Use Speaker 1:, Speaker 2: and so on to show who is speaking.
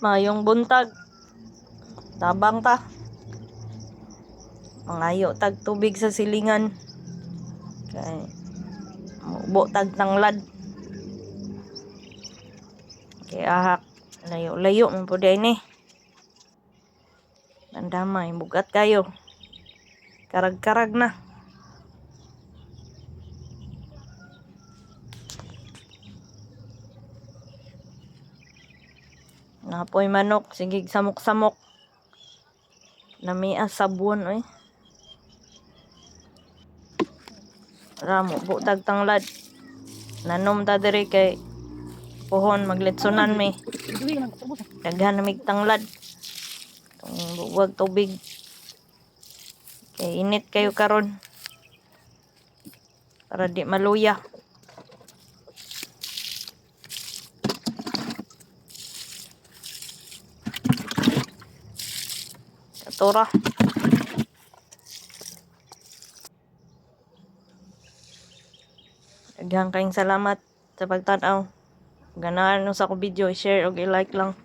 Speaker 1: Mayong buntag. Tabang ta. Mangayo tag tubig sa silingan. Kay mubo tag tanglad. Kay ahak layo-layo man pud ni. Dandamay bugat kayo. Karag-karag na. Napoy manok, sigig samok-samok. Namia sabon oy. Ramo butag tanglad. Nanom ta diri kay pohon maglitsunan mi. Daghan na mig tanglad. Itong buwag tubig. Kay init kayo karon. Para di maluya. Katura. Daghang kayong salamat sa pagtanaw. Ganahan nyo sa ako video, share o i-like lang.